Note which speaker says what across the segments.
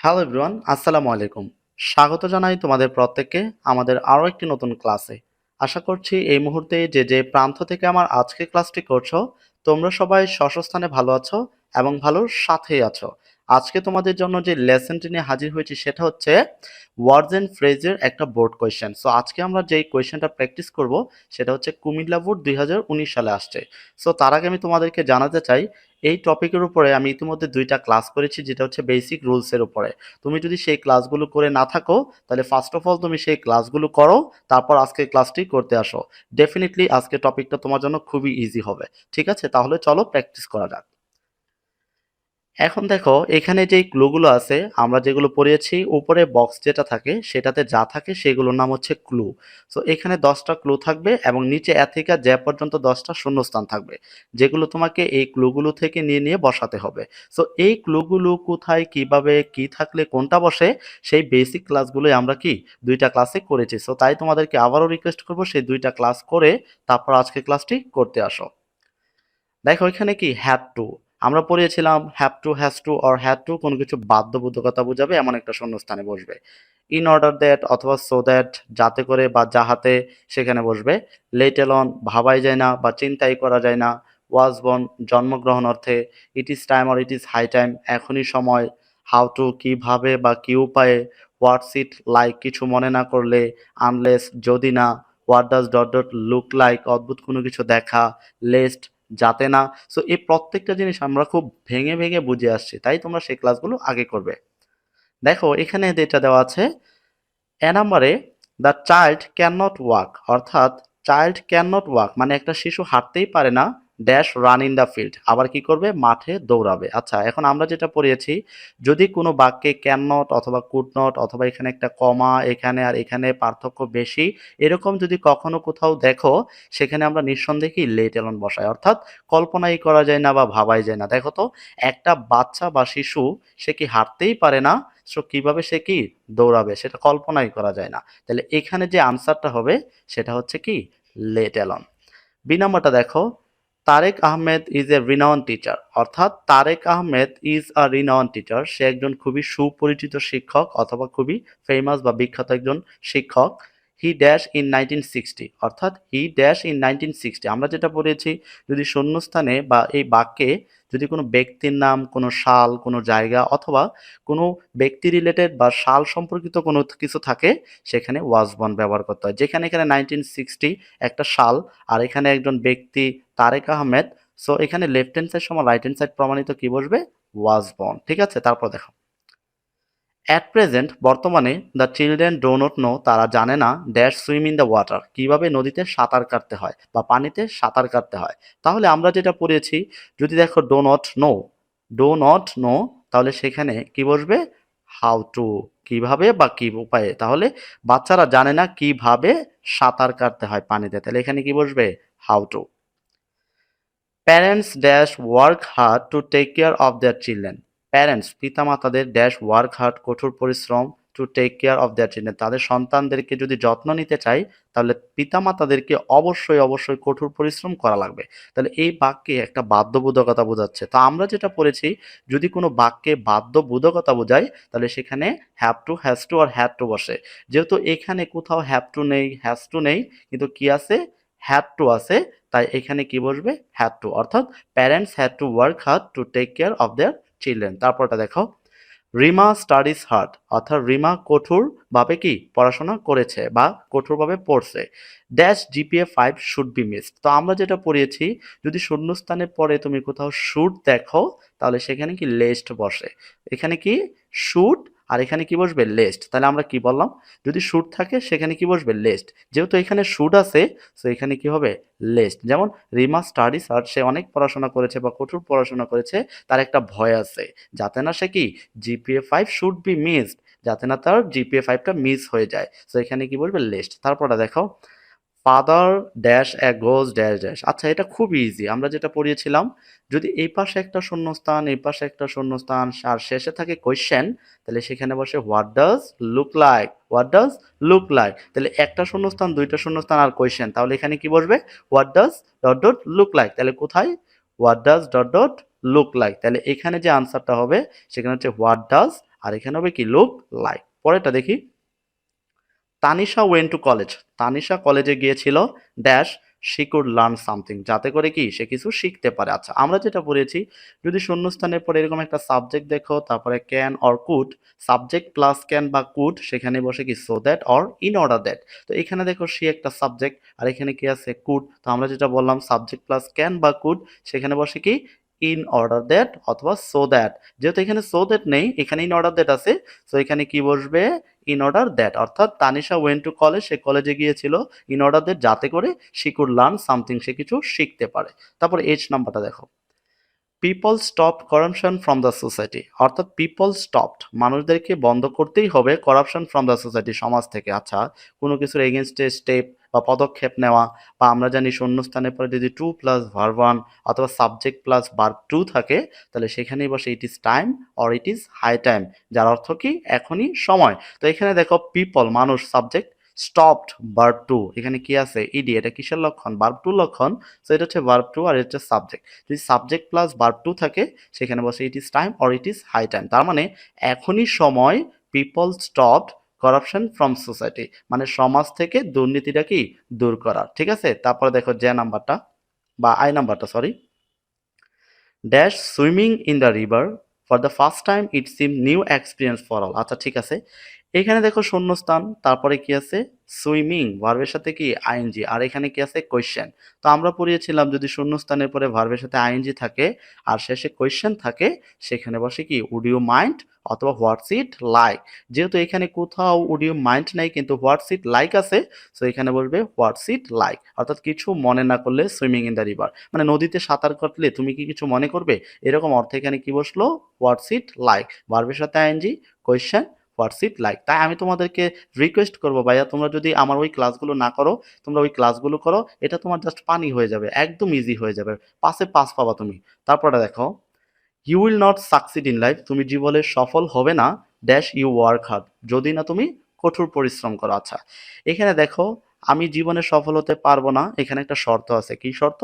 Speaker 1: Hello everyone, আসসালামু আলাইকুম। স্বাগত জানাই তোমাদের প্রত্যেককে আমাদের আরও একটি নতুন ক্লাসে। আশা করছি এই মুহূর্তে যে যে প্রান্ত থেকে আমার আজকে ক্লাসটি করছ, তোমরা সবাই স্বস্থানে ভালো আছো এবং ভালোর সাথেই আছো। আজকে তোমাদের জন্য যে লেসনটি নিয়ে হাজির হয়েছি সেটা হচ্ছে ওয়ার্ডস অ্যান্ড ফ্রেজের একটা বোর্ড কোয়েশ্চেন সো আজকে আমরা যেই কোয়েশ্চেনটা প্র্যাকটিস করব সেটা হচ্ছে কুমিল্লা বোর্ড দুই হাজার উনিশ সালে আসছে। সো তার আগে আমি তোমাদেরকে জানাতে চাই, এই টপিকের উপরে আমি ইতিমধ্যে দুইটা ক্লাস করেছি যেটা হচ্ছে বেসিক রুলসের উপরে। তুমি যদি সেই ক্লাসগুলো করে না থাকো, তাহলে ফার্স্ট অফ অল তুমি সেই ক্লাসগুলো করো, তারপর আজকে ক্লাসটি করতে আসো। ডেফিনেটলি আজকে টপিকটা তোমার জন্য খুবই ইজি হবে। ঠিক আছে? তাহলে চলো প্র্যাকটিস করা যাক। এখন দেখো, এখানে যেই ক্লুগুলো আছে, আমরা যেগুলো পড়িয়েছি, উপরে বক্স যেটা থাকে, সেটাতে যা থাকে সেগুলোর নাম হচ্ছে ক্লু। সো এখানে দশটা ক্লু থাকবে এবং নিচে এ থেকে জ্যা পর্যন্ত দশটা শূন্যস্থান থাকবে, যেগুলো তোমাকে এই ক্লুগুলো থেকে নিয়ে নিয়ে বসাতে হবে। সো এই ক্লুগুলো কোথায়, কীভাবে, কি থাকলে, কোনটা বসে, সেই বেসিক ক্লাসগুলোই আমরা কি দুইটা ক্লাসে করেছি। সো তাই তোমাদেরকে আবারও রিকোয়েস্ট করব সেই দুইটা ক্লাস করে তারপর আজকে ক্লাসটি করতে আসো। দেখো, এখানে কি হ্যাড টু আমরা পড়িয়েছিলাম have to has to or had to কোনো কিছু বাধ্যবোধকতা বোঝাবে, এমন একটা শূন্যস্থানে বসবে। ইন অর্ডার দ্যাট অথবা সো দ্যাট যাতে করে বা যাহাতে সেখানে বসবে। লেট এলন ভাবাই যায় না বা চিন্তাই করা যায় না। ওয়াজ বন জন্মগ্রহণ অর্থে it is time or it is high time এখনই সময়। হাউ টু কীভাবে বা কী উপায়ে হোয়াটস ইট লাইক কিছু মনে না করলে আনলেস যদি না what does dot dot look like অদ্ভুত কোনো কিছু দেখা লেস্ট যাতে না। সো এই প্রত্যেকটা জিনিস আমরা খুব ভেঙে ভেঙে বুঝে আসছি, তাই তোমরা সেই ক্লাসগুলো আগে করবে। দেখো, এখানে যেটা দেওয়া আছে, এ নাম্বারে the child can not walk অর্থাৎ চাইল্ড ক্যান নট ওয়াক মানে একটা শিশু হাঁটতেই পারে না dash run in the field আবার কি করবে? মাঠে দৌড়াবে। আচ্ছা এখন আমরা যেটা পড়িয়েছি, যদি কোনো বাক্যে ক্যান নট অথবা কুড নট অথবা এখানে একটা কমা এখানে আর এখানে পার্থক্য বেশি, এরকম যদি কখনো কোথাও দেখো, সেখানে আমরা নিঃসন্দেহে কি লেট এলন বসাই। অর্থাৎ কল্পনাই করা যায় না বা ভাবাই যায় না। দেখো তো, একটা বাচ্চা বা শিশু, সে কি হাঁটতেই পারে না? সো কীভাবে সে কি দৌড়াবে? সেটা কল্পনাই করা যায় না। তাহলে এখানে যে আনসারটা হবে, সেটা হচ্ছে কি? লেট এলন বি নাম্বারটা দেখো Tareq Ahmed is a renown teacher অর্থাৎ Tareq Ahmed is a renown teacher সে একজন খুবই সুপরিচিত শিক্ষক অথবা খুবই ফেমাস বা বিখ্যাত একজন শিক্ষক। He dash in nineteen sixty অর্থাৎ he dash in nineteen sixty আমরা যেটা পড়েছি, যদি শূন্যস্থানে বা এই বাক্যে যদি কোনো ব্যক্তির নাম, কোনো শাল কোনো জায়গা অথবা কোনো ব্যক্তি রিলেটেড বা শাল সম্পর্কিত কোনো কিছু থাকে, সেখানে ওয়াজ বন ব্যবহার করতে হয়। যেখানে এখানে নাইনটিন সিক্সটি একটা শাল আর এখানে একজন ব্যক্তি তারেক আহমেদ। সো এখানে লেফট হ্যান্ড সাইড সময় রাইট হ্যান্ড সাইড প্রমাণিত কি বসবে? ওয়াজ বন ঠিক আছে? তারপর দেখো। অ্যাট প্রেজেন্ট বর্তমানে the children do not know তারা জানে না dash swim in the water কীভাবে নদীতে সাঁতার কাটতে হয় বা পানিতে সাঁতার কাটতে হয়? তাহলে আমরা যেটা পড়েছি, যদি দেখো do not know do not know তাহলে সেখানে কি বসবে? হাউ টু কীভাবে বা কি উপায়ে? তাহলে বাচ্চারা জানে না কীভাবে সাঁতার কাটতে হয় পানিতে। তাহলে এখানে কি বসবে? How to parents dash work hard to take care of their children parents পিতামাতাদের dash work hard কঠোর পরিশ্রম to take care of their children তাদের সন্তানদেরকে যদি যত্ন নিতে চাই, তাহলে পিতামাতাদেরকে অবশ্যই অবশ্যই কঠোর পরিশ্রম করা লাগবে। তাহলে এই বাক্যে একটা বাধ্যবোধকতা বোঝাচ্ছে। তো আমরা যেটা পড়েছি, যদি কোনো বাক্যে বাধ্যবোধকতা বোঝায়, তাহলে সেখানে হ্যাভ টু হ্যাজ টু আর হ্যাড টু বসে। যেহেতু এখানে কোথাও হ্যাভ টু নেই হ্যাজ টু নেই, কিন্তু কি আছে? হ্যাড টু আছে, তাই এখানে কি বসবে? হ্যাড টু অর্থাৎ parents had to work hard to take care of their children তারপরটা দেখো। রিমা স্টাডিজ হার্ড অর্থাৎ রিমা কঠোরভাবে কি? পড়াশোনা করেছে বা কঠোরভাবে পড়ছে। Dash GPA five should be miss তো আমরা যেটা পড়িয়েছি, যদি শূন্যস্থানে পরে তুমি কোথাও শুট দেখো, তাহলে সেখানে কি লেস্ট বসে। এখানে কি? শুট আর এখানে কি বসবে? লেস্ট তাহলে আমরা কি বললাম? যদি শুট থাকে, সেখানে কি বসবে? লেস্ট যেহেতু এখানে শুট আছে, তো এখানে কি হবে? লেস্ট যেমন রিমা স্টাডিজ আর সে অনেক পড়াশোনা করেছে বা কঠোর পড়াশোনা করেছে, তার একটা ভয় আছে। যাতে না সে কি? GPA five should be missed যাতে না তার জিপিএ ফাইভটা মিস হয়ে যায়। তো এখানে কি বলবে লেস্ট তারপরে দেখো father dash a goes dash dash আচ্ছা এটা খুব ইজি আমরা যেটা পড়িয়েছিলাম, যদি এই পাশে একটা শূন্যস্থান, এই পাশে একটা শূন্যস্থান, আর শেষে থাকে কোয়েশ্চেন তাহলে সেখানে বসে what does look like what does look like তাহলে একটা শূন্যস্থান, দুইটা শূন্যস্থান, আর কোয়েশ্চেন তাহলে এখানে কি বসবে? What does dot dot look like তাহলে কোথায়? What does dot dot look like তাহলে এখানে যে আনসারটা হবে, সেখানে হচ্ছে হোয়াট ডাজ আর এখানে হবে কি লুক লাইক পরেরটা দেখি। Tanisha went to college Tanisha কলেজে গিয়েছিল dash she could learn something যাতে করে কি, সে কিছু শিখতে পারে। আচ্ছা আমরা যেটা পড়েছি, যদি শূন্যস্থানের পরে এরকম একটা সাবজেক্ট দেখো, তারপরে can or could subject plus can বা কুড সেখানে বসে কি so that or in order that তো এখানে দেখো সি একটা সাবজেক্ট আর এখানে কি আছে কুড তো আমরা যেটা বললাম সাবজেক্ট প্লাস ক্যান বা কুড সেখানে বসে কি ইন অর্ডার দ্যাট অথবা সো দ্যাট যেহেতু এখানে সো দ্যাট নেই, এখানে ইন অর্ডার দ্যাট আছে সো এখানে কি বসবে? ইন অর্ডার দ্যাট অর্থাৎ তানিশা ওয়েন টু কলেজ সে কলেজে গিয়েছিল ইন অর্ডার দ্যাট যাতে করে শি কুড লার্ন সামথিং সে কিছু শিখতে পারে। তারপর এইচ নাম্বারটা দেখো। People stop corruption from the society অর্থাৎ পিপল স্টপড মানুষদেরকে বন্ধ করতেই হবে করাপশন ফ্রম দ্য সোসাইটি সমাজ থেকে। আচ্ছা কোনো কিছুর এগেনস্টে স্টেপ বা পদক্ষেপ নেওয়া বা আমরা জানি শূন্যস্থানের পরে যদি টু প্লাস ভার ওয়ান অথবা সাবজেক্ট প্লাস ভার টু থাকে, তাহলে সেখানেই বসে it is time or it is high time যার অর্থ কি এখনই সময়। তো এখানে দেখো পিপল মানুষ সাবজেক্ট স্টপড ভার্ব টু এখানে কি আছে? ইডি এটা কিসের লক্ষণ? ভার্ব টু লক্ষণ। তো এটা হচ্ছে ভার্ব টু আর এটা হচ্ছে সাবজেক্ট যদি সাবজেক্ট প্লাস ভার্ব টু থাকে, সেখানে বসে it is time or it is high time তার মানে এখনই সময় people stopped corruption from society মানে সমাজ থেকে দুর্নীতিটা কি দূর করা ঠিক আছে? তারপরে দেখো যে নাম্বারটা, বা আই নাম্বারটা sorry dash swimming in the river for the first time it seem new experience for all আচ্ছা ঠিক আছে। এখানে দেখো শূন্যস্থান, তারপরে কি আছে? সুইমিং, ভার্বের সাথে কি? আইএনজি। আর এখানে কি আছে? কোয়েশ্চেন। তো আমরা পড়িয়েছিলাম যদি শূন্যস্থানের পরে ভার্বের সাথে আইএনজি থাকে, আর শেষে কোয়েশ্চেন থাকে, সেখানে বসে কি? Would you mind? অথবা হোয়াটস ইট লাইক? যেহেতু এখানে কোথাও উড ইউ মাইন্ড নেই, কিন্তু হোয়াটস ইট লাইক আছে, সো এখানে বলবে হোয়াটস ইট লাইক। অর্থাৎ কিছু মনে না করলে সুইমিং ইন দ্য রিভার। মানে নদীতে সাঁতার কাটলে তুমি কি কিছু মনে করবে? এরকম অর্থে এখানে কি বসল? What's it like. ভার্বের সাথে আইএনজি, কোয়েশ্চেন হোয়াটস লাইক তাই আমি তোমাদেরকে রিকোয়েস্ট করব, ভাইয়া, তোমরা যদি আমার ওই ক্লাসগুলো না করো, তোমরা ওই ক্লাসগুলো করো, এটা তোমার জাস্ট পানি হয়ে যাবে, একদম ইজি হয়ে যাবে, পাশে পাস পাবা তুমি। তারপরে দেখো you will not succeed in life তুমি জীবনে সফল হবে না ড্যাশ ইউ ওয়ার্ক হার্ড যদি না তুমি কঠোর পরিশ্রম করো। আচ্ছা এখানে দেখো, আমি জীবনে সফল হতে পারব না। এখানে একটা শর্ত আছে, কি শর্ত?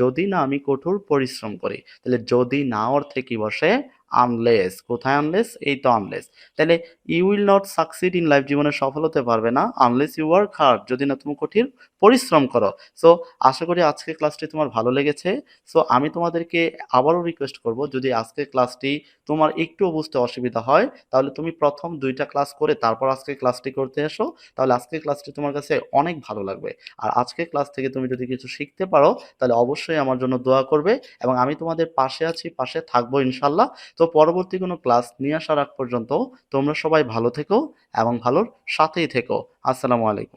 Speaker 1: যদি না আমি কঠোর পরিশ্রম করি। তাহলে যদি না অর্থে কি বসে? আনলেস কোথায় আনলেস এই তো আনলেস তাহলে you will not succeed in life জীবনে সফল হতে পারবে না আনলেস ইউ ওয়ার্ক হার্ড যদি না তুমি কঠিন পরিশ্রম করো। সো আশা করি আজকের ক্লাসটি তোমার ভালো লেগেছে। সো আমি তোমাদেরকে আবারও রিকোয়েস্ট করব, যদি আজকে ক্লাসটি তোমার একটু বুঝতে অসুবিধা হয়, তাহলে তুমি প্রথম দুইটা ক্লাস করে তারপর আজকে ক্লাসটি করতে এসো। তাহলে আজকে ক্লাসটি তোমার কাছে অনেক ভালো লাগবে। আর আজকে ক্লাস থেকে তুমি যদি কিছু শিখতে পারো, তাহলে অবশ্যই আমার জন্য দোয়া করবে এবং আমি তোমাদের পাশে আছি, পাশে থাকব ইনশাল্লাহ তো পরবর্তী কোনো ক্লাস নিয়ে আসার আগ পর্যন্ত তোমরা সবাই ভালো থেকো এবং ভালোর সাথেই থেকো। আসসালামু আলাইকুম।